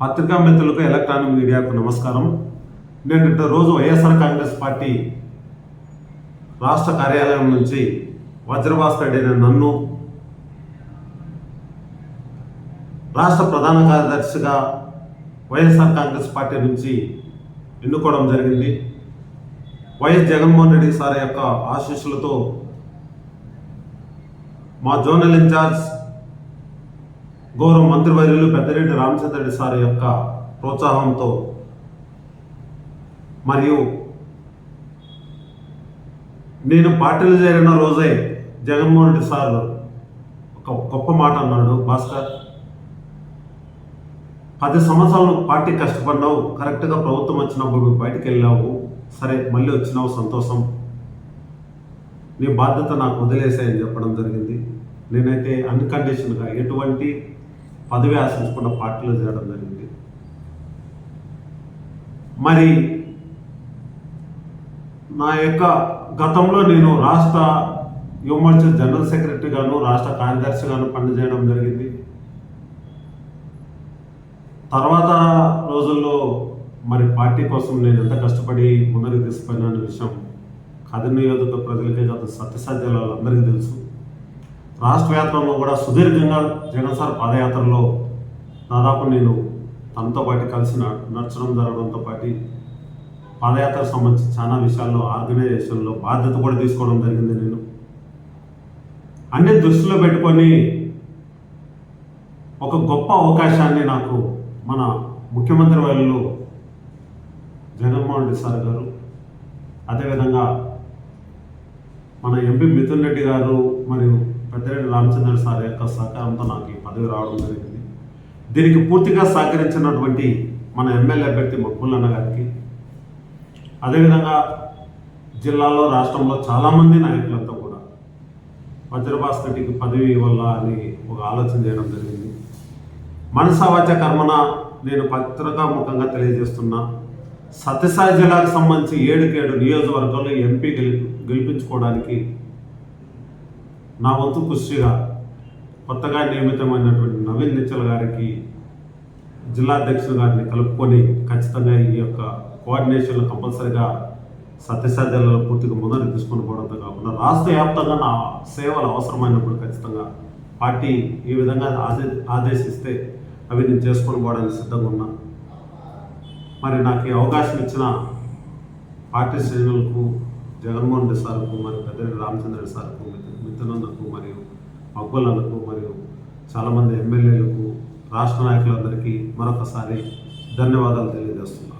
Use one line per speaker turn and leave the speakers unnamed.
పత్రికా మిత్రులకు ఎలక్ట్రానిక్ మీడియాకు నమస్కారం. నేను రోజు వైఎస్ఆర్ కాంగ్రెస్ పార్టీ రాష్ట్ర కార్యాలయం నుంచి వజ్రభాస్కర్ అయిన నన్ను రాష్ట్ర ప్రధాన కార్యదర్శిగా వైఎస్ఆర్ కాంగ్రెస్ పార్టీ నుంచి ఎన్నుకోవడం జరిగింది. వైఎస్ జగన్మోహన్ రెడ్డి సార్ యొక్క ఆశీస్సులతో మా జోనల్ ఇన్ఛార్జ్ గౌరవ మంత్రివర్యులు పెద్దిరెడ్డి రామచంద్రరెడ్డి సార్ యొక్క ప్రోత్సాహంతో మరియు నేను పార్టీలు చేరిన రోజే జగన్మోహన్ రెడ్డి సార్ ఒక గొప్ప మాట అన్నాడు భాస్కర్ పది సంవత్సరాలు పార్టీ కష్టపడినావు కరెక్ట్గా ప్రభుత్వం వచ్చినప్పుడు బయటికి వెళ్ళావు సరే మళ్ళీ వచ్చినావు సంతోషం. నీ బాధ్యత నాకు వదిలేసాయని చెప్పడం జరిగింది. నేనైతే అన్కండిషన్గా ఎటువంటి పదవి ఆశించకుండా పార్టీలో చేరడం జరిగింది. మరి నా యొక్క గతంలో నేను రాష్ట్ర యువమోర్చా జనరల్ సెక్రటరీగాను రాష్ట్ర కార్యదర్శిగాను పనిచేయడం జరిగింది. తర్వాత రోజుల్లో మరి పార్టీ కోసం నేను ఎంత కష్టపడి ముందరికి తీసుకుపోయిన అనే విషయం కథ నియోజక ప్రజలకే కాదు సత్యసాధ్యాలు అందరికీ తెలుసు. రాష్ట్ర వ్యాప్తంలో కూడా సుదీర్ఘంగా జగన్ సార్ పాదయాత్రలో దాదాపు నేను తనతో పాటు కలిసి నడచడం జరగడంతో పాటు పాదయాత్రకు సంబంధించి చాలా విషయాల్లో ఆర్గనైజేషన్లో బాధ్యత కూడా తీసుకోవడం జరిగింది నేను. అన్ని దృష్టిలో పెట్టుకొని ఒక గొప్ప అవకాశాన్ని నాకు మన ముఖ్యమంత్రి వాళ్ళు జగన్మోహన్ రెడ్డి సార్ గారు అదేవిధంగా మన ఎంపీ మిథున్ రెడ్డి గారు మరియు పెద్దిరెడ్డి రామచంద్ర సార్ యొక్క సహకారంతో నాకు ఈ పదవి రావడం జరిగింది. దీనికి పూర్తిగా సహకరించినటువంటి మన ఎమ్మెల్యే అభ్యర్థి మక్కులన్న గారికి అదేవిధంగా జిల్లాలో రాష్ట్రంలో చాలామంది నాయకులంతా కూడా వజ్రభాస్కర్ రెడ్డికి పదవి వల్ల అని ఒక ఆలోచన చేయడం జరిగింది. మనసావాచ కర్మన నేను పత్రికాముఖంగా తెలియజేస్తున్నా సత్యసాయి జిల్లాకు సంబంధించి ఏడుకేడు నియోజకవర్గాల్లో ఎంపీ గెలిపి గెలిపించుకోవడానికి నా వంతు కృషిగా కొత్తగా నియమితమైనటువంటి నవీన్ నిచ్చల్ గారికి జిల్లా అధ్యక్షుడు గారిని కలుపుకొని ఖచ్చితంగా ఈ యొక్క కోఆర్డినేషన్లో కంపల్సరిగా సత్యసాధ్యాలలో పూర్తిగా ముందరికి తీసుకొని పోవడంతో కాకుండా రాష్ట్ర వ్యాప్తంగా నా సేవలు అవసరమైనప్పుడు ఖచ్చితంగా పార్టీ ఈ విధంగా ఆదే ఆదేశిస్తే అవి నేను చేసుకొని పోవడానికి సిద్ధంగా ఉన్నా. మరి నాకు ఈ అవకాశం ఇచ్చిన పార్టీ శ్రేణులకు జగన్మోహన్ రెడ్డి సార్కు మరి పెద్దరెడ్డి రామచంద్ర సార్కు మిత్రులందరకు మరియు మగ్గులకు మరియు చాలామంది ఎమ్మెల్యేలకు రాష్ట్ర నాయకులందరికీ మరొకసారి ధన్యవాదాలు తెలియజేస్తున్నాను.